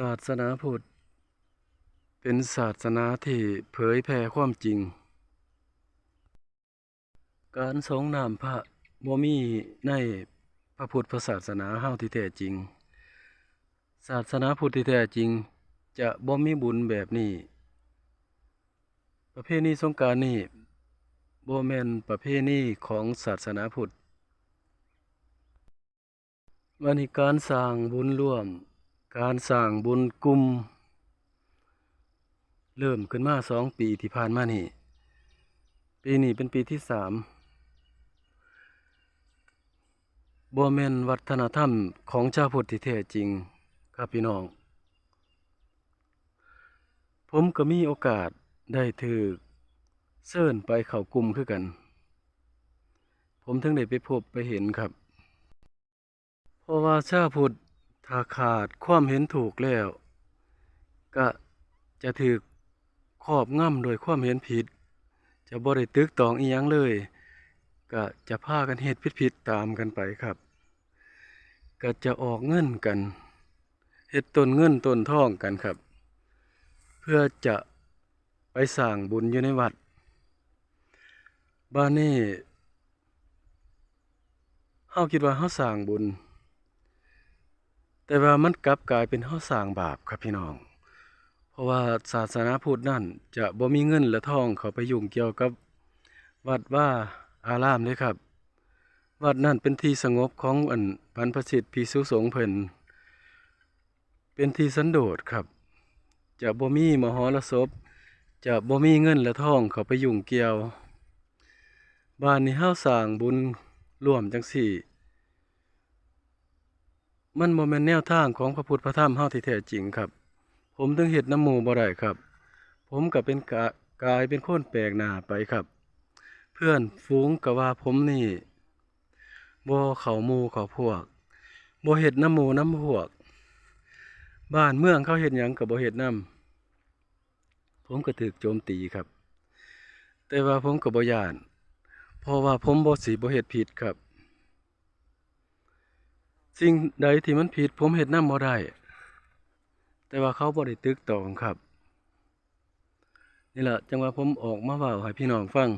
ศาสนาพุทธ เป็นศาสนาที่เผยแผ่ความจริง การสงน้ำพระบ่มีในพระพุทธศาสนาเฮาที่แท้จริง ศาสนาพุทธที่แท้จริง จะบ่มีบุญแบบนี้ ประเพณีสงกานต์นี้บ่แม่นประเพณีของศาสนาพุทธวันนี้การสร้างบุญร่วม การสร้างบุญกลุ่ม เริ่มขึ้นมาสองปีที่ผ่านมานี่ ปีนี้เป็นปีที่สามบ่แม่นวัฒนธรรมของชาวพุทธที่แท้จริงครับพี่น้อง ผมก็มีโอกาสได้ถือเชิญไปเข้ากลุ่มคือกัน ผมถึงได้ไปพบไปเห็นครับ เพราะว่าชาพุทธ ถ้าขาดความเห็นถูกแล้ว ก็จะถูกครอบงำโดยความเห็นผิด จะบ่ได้ตึกตองอีหยังเลย ก็จะพากันเฮ็ดผิดๆตามกันไปครับ ก็จะออกเงินกันเฮ็ดต้นเงินต้นทองกันครับ เพื่อจะไปสร้างบุญอยู่ในวัด บ้านนี้เฮาคิดว่าเฮาสร้างบุญ แต่ว่ามันกลับกลายเป็นเฮาสร้างบาปครับพี่น้อง เพราะว่าศาสนาพุทธนั่นจะบ่มีเงินและทองเขาไปยุ่งเกี่ยวกับ วัดว่าอารามเลยครับ วัดนั่นเป็นที่สงบของอันบรรพชิตภิกษุสงฆ์เพิ่นเป็นที่สันโดษครับ จะบ่มีมหรสพจะบ่มีเงินและทองเขาไปยุ่งเกี่ยว บ้านนี้เฮาสร้างบุญร่วมจังสี่ มันบ่แม่นแนวทางของพระพุทธพระธรรมเฮาที่แท้จริงครับ ผมถึงเฮ็ดน้ำหมู่บ่ได้ครับ ผมก็เป็นกะกายเป็นคนแปลกหน้าไปครับ เพื่อนฝูงก็ว่าผมนี่บ่เข้าหมู่เข้าพวกบ่เฮ็ดน้ำหมู่น้ำพวก บ้านเมืองเขาเฮ็ดหยังก็บ่เฮ็ดนํผมก็ถูกโจมตีครับ แต่ว่าผมก็บ่ย่านเพราะว่าผมบ่สิบ่เฮ็ดผิดครับ สิ่งใดที่มันผิดผมเฮ็ดนำบ่ได้ แต่ว่าเขาบ่ได้ตึกตองครับ นี่แหละจังหว่าผมออกมาเว้าให้พี่น้องฟัง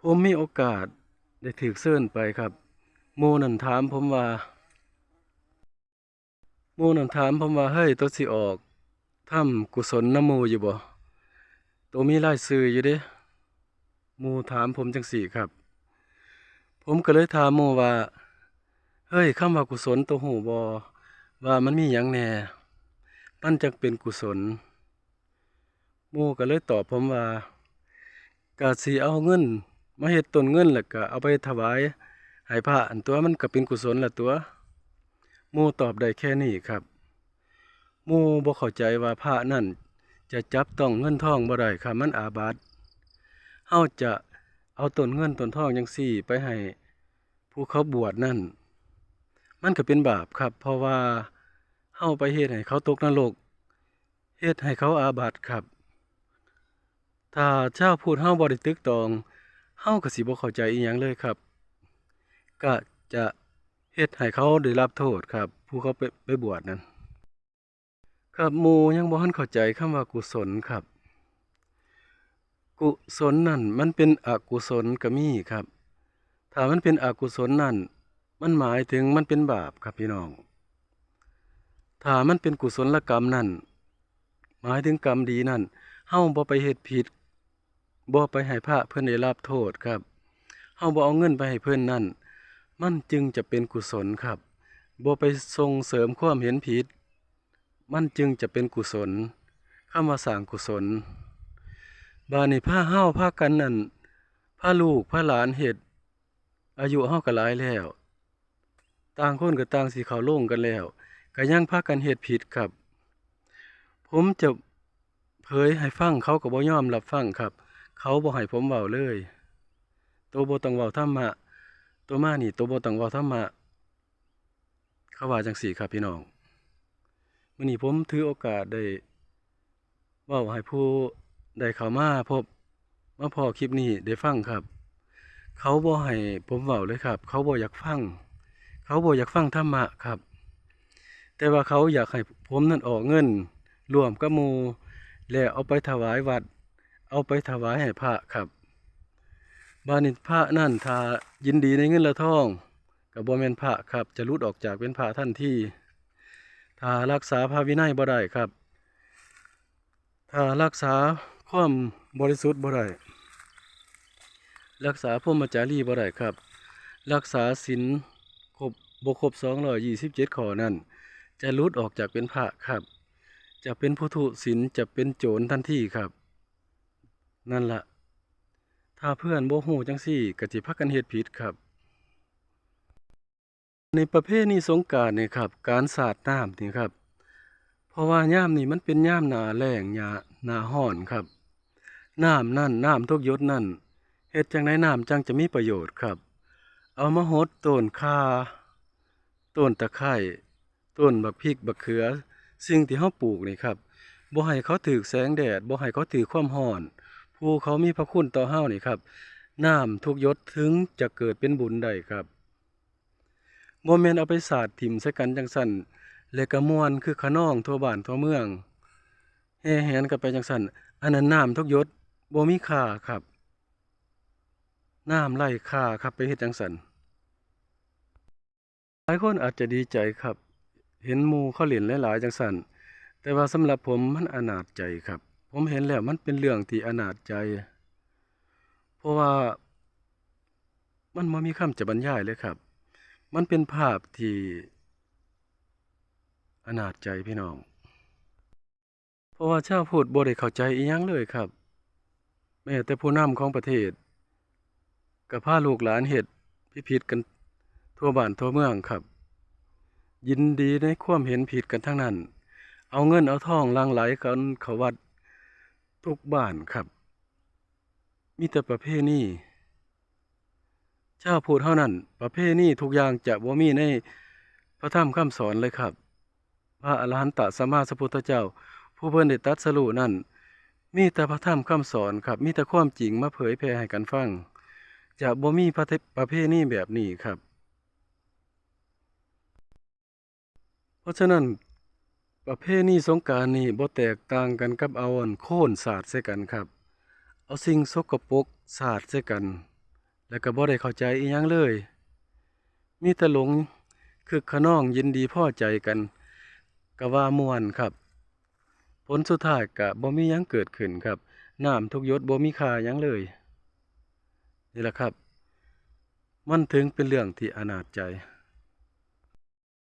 ผมมีโอกาสได้ถูกเชิญไปครับหมู่นั่นถามผมว่าหมู่นั่นถามผมว่าเฮ้ยตัวสิออกทำกุศลน้ำมูอยู่บ่ตัวมีรายชื่ออยู่เด้หมู่ถามผมจังสี่ครับ ผมก็เลยถามหมู่ว่า เฮ้ยคำว่ากุศลตัวหูบอว่ามันมีหยังแน่มันจักเป็นกุศลหมู่ก็เลยตอบผมว่ากะสิเอาเงิน มาเฮ็ดต้นเงินแล้วก็เอาไปถวายให้พระอันตัวมันก็เป็นกุศลละตัวหมู่ตอบได้แค่นี้ครับหมู่บ่เข้าใจว่าพระนั่นจะจับต้องเงินทองบ่ได้ครับมันอาบัติเฮาจะเอาต้นเงินต้นทองจังซี่ ไปให้ผู้เขาบวชนั่น มันก็เป็นบาปครับ เพราะว่าเฮาไปเฮ็ดให้เขาตกนรกเฮ็ดให้เขาอาบัติครับ ถ้าชาวพูดเฮาบ่ได้ตึกตองเฮาก็สิบ่เข้าใจอีหยังเลยครับ ก็จะเฮ็ดให้เขาได้รับโทษครับ ผู้เขาไปไปบวชนั้น ครับหมู่ยังบ่ทันเข้าใจคำว่ากุศลครับ กุศลนั่นมันเป็นอกุศลก็มีครับ ถ้ามันเป็นอกุศลนั่น มันหมายถึงมันเป็นบาปครับพี่น้อง ถ้ามันเป็นกุศลกรรมนั่น หมายถึงกรรมดีนั่นเฮาบ่ไปเฮ็ดผิดบ่ไปให้พระเพิ่นได้รับโทษครับเฮาบ่เอาเงินไปให้เพิ่นนั่น มันจึงจะเป็นกุศลครับบ่ไปส่งเสริมความเห็นผิด มันจึงจะเป็นกุศลคำว่าสร้างกุศล บาดนี้พาเฮาพากันนั่นพาลูกพาหลานเฮ็ดอายุเฮาก็หลายแล้ว ต่างคนก็ต่างสิเข้าโรงกันแล้วก็ยังพากันเฮ็ดผิดครับ ผมจะเผยให้ฟังเขาก็บ่ยอมรับฟังครับ เขาบ่ให้ผมเว้าเลยตัวบ่ต้องเว้าธรรมะตัวมานี่ตัวบ่ต้องเว้าธรรมะเขาว่าจังซี่ครับพี่น้องมื้อนี้ผมถือโอกาสได้เว้าให้ผู้ได้เข้ามาพบมาพอคลิปนี้ได้ฟังครับ เขาบ่ให้ผมเว้าเลยครับ เขาบ่อยากฟัง เขาบ่อยากฟังธรรมะครับ แต่ว่าเขาอยากให้ผมนั่นออกเงินรวมกับมูแล้วเอาไปถวายวัด เอาไปถวายให้พระครับบานิพระนั่นถ้ายินดีในเงินละทองกับบ่แม่นพระครับ จะรุดออกจากเป็นพระทันทีถ้ารักษาพระวินัยบ่ได้ครับถ้ารักษาความบริสุทธิ์บ่ได้รักษาพรหมจารีบ่ได้ครับ รักษาศีล ครบบ่ครบ227ข้อนั้น จะรุดออกจากเป็นพระครับ จะเป็นผู้ทุศีลจะเป็นโจรทันทีครับ นั่นละถ้าเพื่อนบ่ฮู้จังซี่ก็สิพากันเฮ็ดผิดครับ ในประเภทนี้สงกานต์นี่ครับ การสาดน้ำนี่ครับ เพราะว่ายามนี่มันเป็นยามหนาแล้งยาหนาร้อนครับน้ำนั่นน้ำทุกยดนั่นเฮ็ดจังไดน้ำจังจะมีประโยชน์ครับ เอามาหดต้นข่าต้นตะไคร้ต้นบักพริกบักเขือ สิ่งที่เฮาปลูกนี่ครับบ่ให้เขาถูกแสงแดดบ่ให้เขาถูกความร้อน ผู้เขามีพระคุณต่อเฮานี่ครับน้ำทุกยดถึงจะเกิดเป็นบุญได้ครับบ่แม่นเอาไปสาดถิ่มใส่กันจังซั่นแล้วก็ม่วนคือขะนองทั่วบ้านทั่วเมืองแห่แหนกันไปจังซั่นอันนั้นน้ำทุกยดบ่มีค่าครับ น้ำไร้ค่าครับไปเฮ็ดจังซั่นหลายคนอาจจะดีใจครับ เห็นหมูเขาเล่นหลายๆจังซั่นแต่ว่าสำหรับผมมันอนาจใจครับ ผมเห็นแล้วมันเป็นเรื่องที่อนาจใจ เพราะว่ามันบ่มีคำจะบรรยายเลยครับ มันเป็นภาพที่อนาจใจพี่น้อง เพราะว่าชาวพุทธบ่ได้เข้าใจอีหยังเลยครับ แม้แต่ผู้นำของประเทศ ก็พาลูกหลานเฮ็ดผิดๆกันทั่วบ้านทั่วเมืองครับ ยินดีในความเห็นผิดกันทั้งนั้น เอาเงินเอาทองลังไหลกันเขาวัดทุกบ้านครับ มีแต่ประเพณีชาวพุทธเท่านั้น ประเพณีทุกอย่างจะบ่มีในพระธรรมคำสอนเลยครับ พระอรหันตสัมมาสัมพุทธเจ้า ผู้เพิ่นได้ตัดสรูนั่นมีแต่พระธรรมคำสอนครับ มีแต่ความจริงมาเผยแผ่ให้กันฟัง จะบ่มีประเภทประเพณีแบบนี้ครับ เพราะฉะนั้นประเพณีสงกานต์นี่บ่แตกต่างกันกับเอาอันโค่นสาดใส่กันครับ เอาสิ่งสกปรกสาดใส่กัน แล้วก็บ่ได้เข้าใจอีหยังเลย มีแต่หลงคือขนองยินดีพอใจกันก็ว่าม่วนครับ ผลสุดท้ายก็บ่มีหยังเกิดขึ้นครับน้ำทุกยดบ่มีค่าหยังเลย นี่แหละครับ มันถึงเป็นเรื่องที่อนาจใจ